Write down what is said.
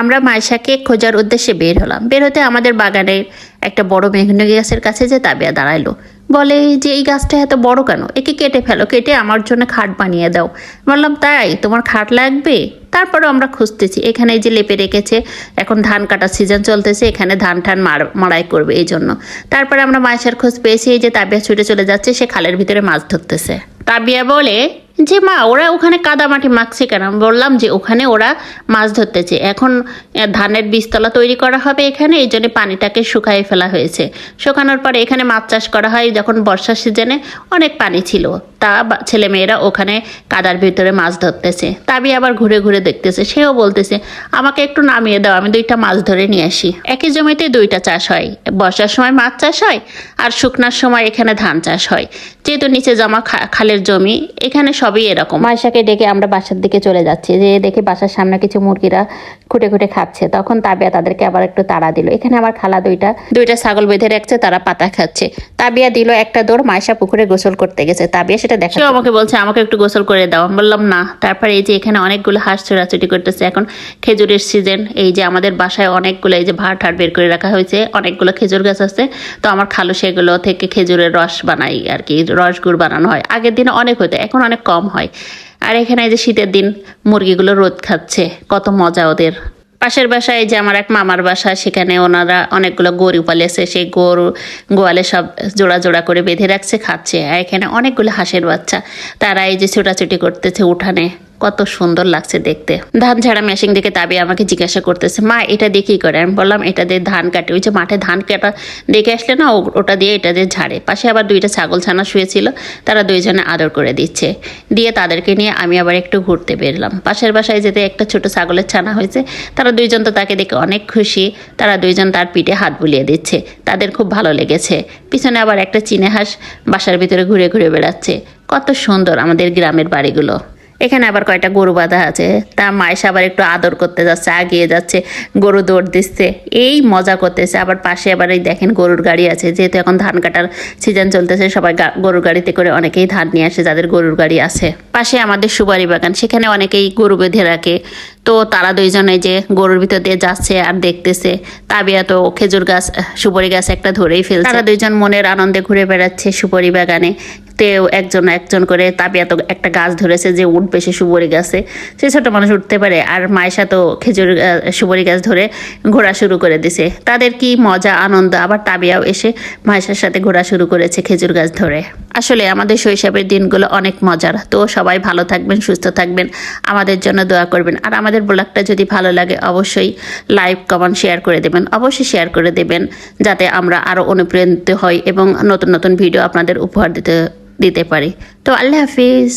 আমরা মাইশাকে খোঁজার উদ্দেশ্যে বের হলাম। বের হতে আমাদের বাগানের একটা বড় মেঘনা গাছের কাছে যে তাবিয়া দাঁড়াইলো। বলে, যে এই গাছটা এত বড় কেন? একে কেটে ফেলো, কেটে আমার জন্য খাট বানিয়ে দাও। বললাম, তাই? তোমার খাট লাগবে? তারপরে আমরা খুঁজতেছি। এখানে যে লেপে রেখেছে, এখন ধান কাটার সিজন চলতেছে, এখানে ধান ঠান মার, মাড়াই করবে এই জন্য। তারপরে আমরা মাছের খোঁজ পেয়েছি এই যে তাবিয়া ছুটে চলে যাচ্ছে, সে খালের ভিতরে মাছ ধরতেছে। তাবিয়া বলে যে মা, ওরা ওখানে কাদামাটি মাখছে কেন? আমি বললাম যে ওখানে ওরা মাছ ধরতেছে। এখন ধানের বীজতলা তৈরি করা হবে এখানে, এই জন্য পানিটাকে শুকাই ফেলা হয়েছে। শুকানোর পরে এখানে মাছ চাষ করা হয় যখন বর্ষার সিজনে, অনেক পানি ছিল। তা ছেলেমেয়েরা ওখানে কাদার ভিতরে মাছ ধরতেছে। তাবি আবার ঘুরে ঘুরে দেখতেছে। সেও বলতেছে, আমাকে একটু নামিয়ে দাও, আমি দুইটা মাছ ধরে নিয়ে আসি। একই জমিতে দুইটা চাষ হয়। বর্ষার সময় মাছ চাষ হয় আর শুকনার সময় এখানে ধান চাষ হয়। যেহেতু নিচে জমা খালের জমি, এখানে সবই এরকম। মাইশাকে ডেকে আমরা বাসার দিকে চলে যাচ্ছি। যে দেখে বাসার সামনে কিছু মুরগিরা খুঁটে খুঁটে খাচ্ছে। তখন তাবিয়া তাদেরকে আবার একটু তাড়া দিল। এখানে আমার খালা দুইটা দুইটা ছাগল বেঁধে রাখছে, তারা পাতা খাচ্ছে। তাবিয়া দিল একটা দৌড় মাইশা পুকুরে গোসল করতে গেছে। তাবিয়া সেটা দেখা সেও আমাকে বলছে, আমাকে একটু গোসল করে দাও। বললাম, না। তারপরে এই যে এখানে অনেকগুলো হাঁস ছোড়াছুটি করতেছে। এখন খেজুরের সিজন এই যে আমাদের বাসায় অনেকগুলো এই যে ভাট হাট বের করে রাখা হয়েছে, অনেকগুলো খেজুর গাছ আছে। তো আমার খালু সেগুলো থেকে খেজুরের রস বানাই আর কি রস গুড় বানানো হয়। আগের দিনে অনেক হতো, এখন অনেক কম হয়। আর এখানে এই যে শীতের দিন মুরগিগুলো রোদ খাচ্ছে, কত মজা ওদের। পাশের বাসায় যে আমার এক মামার বাসা, সেখানে ওনারা অনেকগুলো গরু পালিয়েছে। সেই গরু গোয়ালে সব জোড়া জোড়া করে বেঁধে রাখছে, খাচ্ছে। আর এখানে অনেকগুলো হাঁসের বাচ্চা। তারা এই যে ছোটাছুটি করতেছে উঠানে। কত সুন্দর লাগছে দেখতে। ধান ঝাড়া মেশিন দেখে তাবি আমাকে জিজ্ঞাসা করতেছে, মা, এটা কি করে? আমি বললাম, এটা দিয়ে ধান কাটে। ওই যে মাঠে ধান কাটা দেখে আসলে না ওটা দিয়ে এটা দিয়ে ঝাড়ে। পাশে আবার দুইটা ছাগল ছানা শুয়েছিল, তারা দুইজনে আদর করে দিচ্ছে। দিয়ে তাদেরকে নিয়ে আমি আবার একটু ঘুরতে বেরলাম। পাশের বাসায় যেতে একটা ছোট ছাগলের ছানা হয়েছে, তারা দুইজন তো তাকে দেখে অনেক খুশি, তারা দুইজন তার পিঠে হাত বুলিয়ে দিচ্ছে। তাদের খুব ভালো লেগেছে। পিছনে আবার একটা চিনে হাঁস বাসার ভিতরে ঘুরে ঘুরে বেড়াচ্ছে। কত সুন্দর আমাদের গ্রামের বাড়িগুলো। এখানে আবার কয়টা গরু বাঁধা আছে? তা মায়েশা আবার একটু আদর করতে যাচ্ছে, আগিয়ে যাচ্ছে, গরু দৌড় দিচ্ছে। এই মজা করতেছে। আবার পাশে আবার এই দেখেন গরুর গাড়ি আছে। যেহেতু এখন ধান কাটার সিজন চলতেছে, সবাই গরুর গাড়িতে করে অনেকেই ধান নিয়ে আসে, যাদের গরুর গাড়ি আছে। পাশে আমাদের সুপারি বাগান, সেখানে অনেকেই গরু বেঁধে রাখে। তো তারা দুইজনে যে গরুর ভিতর দিয়ে যাচ্ছে আর দেখতেছে, তাবিয়া তো খেজুর গাছ, সুপারি গাছ একটা ধরেই ফেলছে। তারা দুইজন মনের আনন্দে ঘুরে বেড়াচ্ছে সুপারি বাগানে। তেও একজন একজন করে তাবিয়া তো একটা গাছ ধরেছে যে উঠবে সে সুবরি গাছে। সে ছোট মানুষ উঠতে পারে আর মায়েশা তো খেজুর সুবরি গাছ ধরে ঘোরা শুরু করে দিছে। তাদের কি মজা, আনন্দ? আবার তাবিয়াও এসে মায়েশার সাথে ঘোরা শুরু করেছে খেজুর গাছ ধরে। আসলে আমাদের শৈশবের দিনগুলো অনেক মজার। তো সবাই ভালো থাকবেন, সুস্থ থাকবেন। আমাদের জন্য দোয়া করবেন। আর আমাদের ব্লগটা যদি ভালো লাগে অবশ্যই লাইক, কমেন্ট, শেয়ার করে দেবেন। অবশ্যই শেয়ার করে দেবেন যাতে আমরা আরও অনুপ্রাণিত হই এবং নতুন নতুন ভিডিও আপনাদের উপহার দিতে দিতে পারি। তো আল্লাহ হাফিজ।